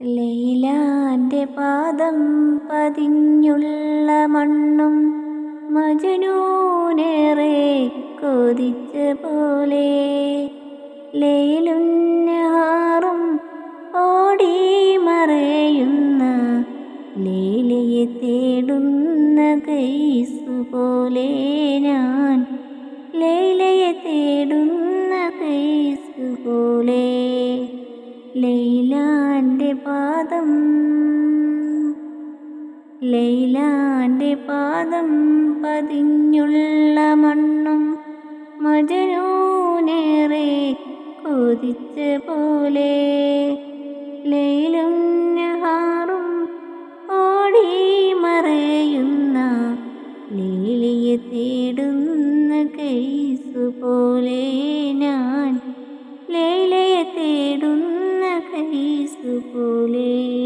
ലൈലാന്റെ പാദം പതിഞ്ഞുള്ള മണ്ണും മജനൂനേറെ കൊതിച്ച പോലെ. ലൈലുന്നാറും ഓടി മറയുന്ന ലൈലയെ തേടുന്ന കൈസു പോലെ ഞാൻ. ലൈലയെ തേടുന്ന കൈസു പോലെ ലൈലാന്റെ പാദം ലൈലാന്റെ പാദം പതിഞ്ഞുള്ള മണ്ണും മജനൂനേറെ കൊതിച്ച പോലെ ലൈലും നഹാറും ഓടി മറയുന്ന ലീലിയെ തേടുന്ന കേസ് പോലെ ഞാൻ ലൈലയെ തേടുന്ന കൈസു പോലെ